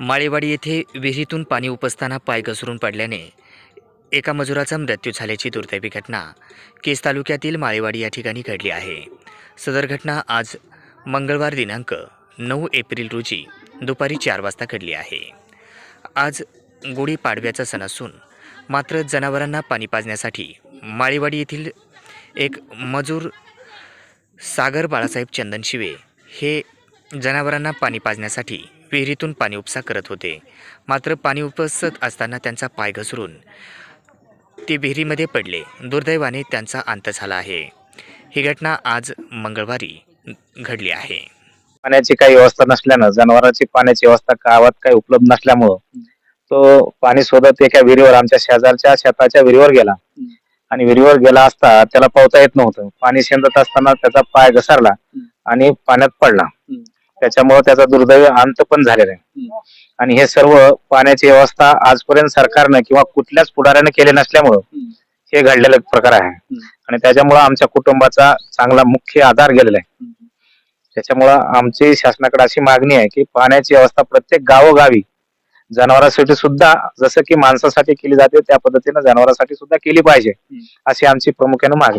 माळेवाडी येथे विहिरीतून पाणी उपसताना पाय घसरून पडल्याने एका मजुराचा मृत्यू झाल्याची दुर्दैवी घटना केस तालुक्यातील माळेवाडी या ठिकाणी घडली आहे. सदर घटना आज मंगळवार दिनांक नऊ एप्रिल रोजी दुपारी चार वाजता घडली आहे. आज गुढीपाडव्याचा सण असून मात्र जनावरांना पाणी पाजण्यासाठी माळेवाडी येथील एक मजूर सागर बाळासाहेब चंदन शिवे हे जनावरांना पाणी पाजण्यासाठी विहिरीतून पाणी उपसा करत होते. मात्र पाणी उपसत असताना त्यांचा पाय घसरून ते विहिरीमध्ये पडले. दुर्दैवाने त्यांचा अंत झाला आहे. ही घटना आज मंगळवारी घडली आहे. पाण्याची काही व्यवस्था नसल्यानं जनावरांची पाण्याची व्यवस्था गावात काही उपलब्ध नसल्यामुळं तो पाणी शोधत एका विहिरीवर आमच्या शेजारच्या शेताच्या विहिरीवर गेला. आणि विहिरीवर गेला असता त्याला पावता येत नव्हतं. पाणी शेंदत असताना त्याचा पाय घसरला आणि पाण्यात पडला. त्याच्यामुळे त्याचा दुर्दैवी अंत पण झालेला आहे. आणि हे सर्व पाण्याची व्यवस्था आजपर्यंत सरकारनं किंवा कुठल्याच पुढाऱ्याने केले नसल्यामुळं हे घडलेलं प्रकार आहे. आणि त्याच्यामुळं आमच्या कुटुंबाचा चांगला मुख्य आधार गेलेला आहे. त्याच्यामुळं आमची शासनाकडे अशी मागणी आहे की पाण्याची व्यवस्था प्रत्येक गावोगावी जनावरांसाठी सुद्धा जसं की माणसासाठी केली जाते त्या पद्धतीनं जनावरांसाठी सुद्धा केली पाहिजे अशी आमची प्रामुख्याने मागणी